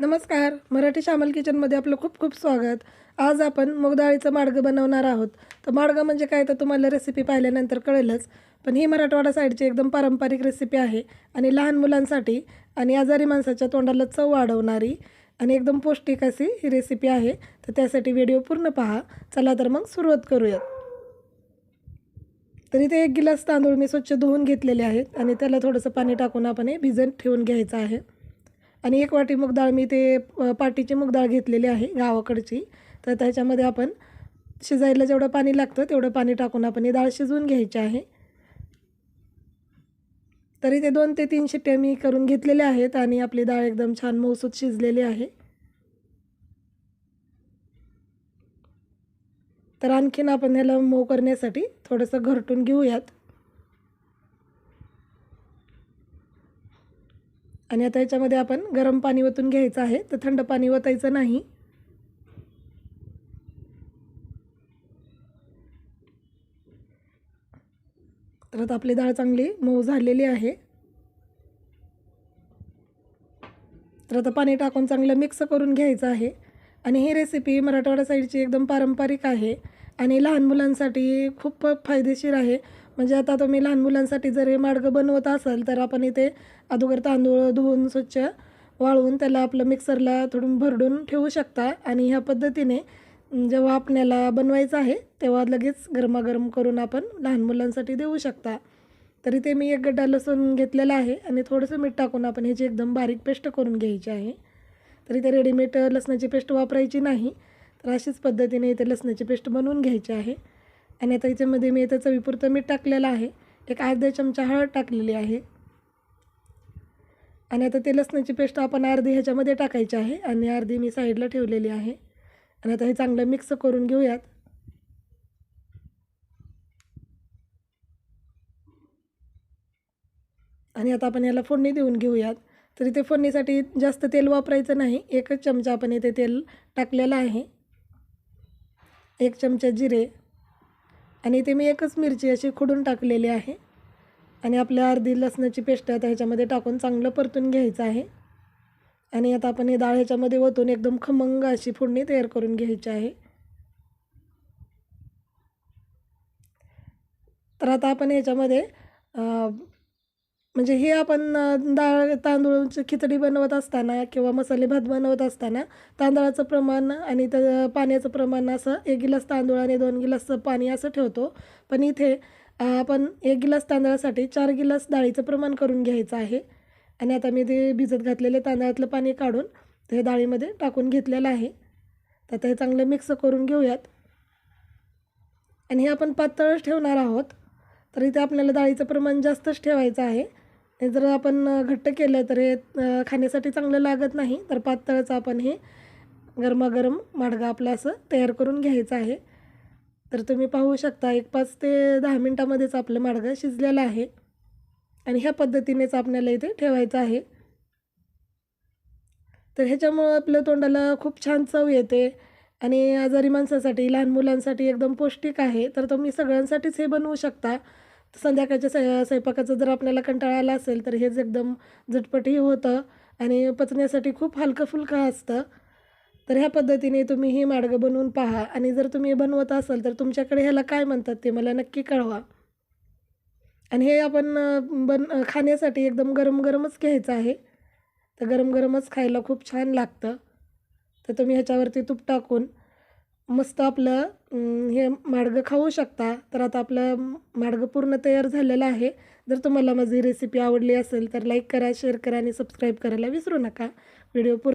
नमस्कार. मराठी श्यामल किचनमध्ये आपलं खूप खूप स्वागत. आज आपण मूगडाळीचं डाळीचं बनवणार आहोत. तर माडगं म्हणजे काय? तर तुम्हाला रेसिपी पाहिल्यानंतर कळेलच. पण ही मराठवाडा साईडची एकदम पारंपरिक रेसिपी आहे आणि लहान मुलांसाठी आणि आजारी माणसाच्या तोंडाला चव वाढवणारी आणि एकदम पौष्टिक अशी ही रेसिपी आहे. तर त्यासाठी व्हिडिओ पूर्ण पहा. चला तर मग सुरुवात करूयात. तर इथे एक गिलास तांदूळ मी स्वच्छ धुवून घेतलेले आहेत आणि त्याला थोडंसं पाणी टाकून आपण हे भिजत ठेवून घ्यायचं आहे. आणि एक वाटी मूग डाळ मी ते पाटीची मूग डाळ घेतलेली आहे गावाकडची. तर त्याच्यामध्ये आपण शिजायला जेवढं पाणी लागतं तेवढं पाणी टाकून आपण ही डाळ शिजवून घ्यायची आहे. तरी ते दोन ते तीन शिट्ट्या मी करून घेतलेल्या आहेत आणि आपली डाळ एकदम छान मऊसूत शिजलेली आहे. तर आणखीन आपण ह्याला मऊ करण्यासाठी थोडंसं घरटून घेऊयात. आणि आता याच्यामध्ये आपण गरम पाणी ओतून घ्यायचं आहे तर थंड पाणी ओतायचं नाही. तर आता आपली डाळ चांगली मऊ झालेली आहे. तर आता पाणी टाकून चांगलं मिक्स करून घ्यायचं आहे. आणि ही रेसिपी मराठवाडा साईडची एकदम पारंपरिक आहे. आणि लहान मुलांसाठी खूप फायदेशीर आहे. म्हणजे आता तुम्ही लहान मुलांसाठी जर हे माडगं बनवत असाल तर आपण इथे अगोदर तांदूळ धुवून स्वच्छ वाळवून त्याला आपलं मिक्सरला थोडून भरडून ठेवू शकता. आणि ह्या पद्धतीने जेव्हा आपल्याला बनवायचं आहे तेव्हा लगेच गरमागरम करून आपण लहान मुलांसाठी देऊ शकता. तरी ते मी एक गड्डा लसूण घेतलेला आहे आणि थोडंसं मीठ टाकून आपण ह्याची एकदम बारीक पेस्ट करून घ्यायची आहे. तरी ते रेडीमेड लसणाची पेस्ट वापरायची नाही. तर अशीच पद्धतीने इथे लसणाची पेस्ट बनवून घ्यायची आहे. आणि आता याच्यामध्ये मी इथं चवीपुरतं मीठ टाकलेलं आहे. एक अर्धा चमचा हळद टाकलेली आहे. आणि आता ते लसणाची पेस्ट आपण अर्धी ह्याच्यामध्ये टाकायची आहे आणि अर्धी मी साईडला ठेवलेली आहे. आणि आता हे चांगलं मिक्स करून घेऊयात. आणि आता आपण याला फोडणी देऊन घेऊयात. तरी ते फोडणीसाठी जास्त तेल वापरायचं नाही. एकच चमचा आपण इथे तेल टाकलेलं आहे. एक चमचा जिरे. आणि इथे मी एकच मिरची अशी खुडून टाकलेली आहे. आणि आपल्या अर्धी लसणाची पेस्ट आता ह्याच्यामध्ये टाकून चांगलं परतून घ्यायचं आहे. आणि आता आपण हे डाळ ह्याच्यामध्ये ओतून एकदम खमंग अशी फोडणी तयार करून घ्यायची आहे. तर आता आपण ह्याच्यामध्ये म्हणजे हे आपण डाळ तांदूळची खिचडी बनवत असताना किंवा मसाले भात बनवत असताना तांदळाचं प्रमाण आणि त्या पाण्याचं प्रमाण असं एक गिलास तांदूळ आणि दोन गिलास पाणी असं ठेवतो. पण इथे आपण एक गिलास तांदळासाठी चार गिलास डाळीचं प्रमाण करून घ्यायचं आहे. आणि आता मी ते भिजत घातलेले तांदळातलं पाणी काढून ते डाळीमध्ये टाकून घेतलेलं आहे. तर ते चांगलं मिक्स करून घेऊयात. आणि हे आपण पातळच ठेवणार आहोत. तर इथे आपल्याला डाळीचं प्रमाण जास्तच ठेवायचं आहे. हे जर आपण घट्ट केलं तर हे खाण्यासाठी चांगलं लागत नाही. तर पातळचं आपण हे गरमागरम माडगा आपलं असं तयार करून घ्यायचं आहे. तर तुम्ही पाहू शकता एक पाच ते दहा मिनटामध्येच आपलं माडगं शिजलेलं आहे. आणि ह्या पद्धतीनेच आपल्याला इथे ठेवायचं आहे. तर ह्याच्यामुळं आपल्या तोंडाला खूप छान चव येते. आणि आजारी माणसासाठी लहान मुलांसाठी एकदम पौष्टिक आहे. तर तुम्ही सगळ्यांसाठीच हे बनवू शकता. संध्याकाळच्या स्वय स्वयंपाकाचा जर आपल्याला कंटाळा आला असेल तर हेच एकदम झटपटही होतं आणि पचण्यासाठी खूप हलकं फुलकं असतं. तर ह्या पद्धतीने तुम्ही ही माडगं बनवून पहा आणि जर तुम्ही बनवत असाल तर तुमच्याकडे ह्याला काय म्हणतात ते मला नक्की कळवा. आणि हे आपण बन खाण्यासाठी एकदम गरम गरमच घ्यायचं आहे. तर गरम गरमच खायला खूप छान लागतं. तर तुम्ही ह्याच्यावरती तूप टाकून मस्त आपलं हे माडगं खाऊ शकता. तर आता आपलं माडगं पूर्ण तयार झालेलं आहे. जर तुम्हाला माझी रेसिपी आवडली असेल तर लाईक करा शेअर करा आणि सबस्क्राईब करायला विसरू नका. व्हिडिओ पूर्ण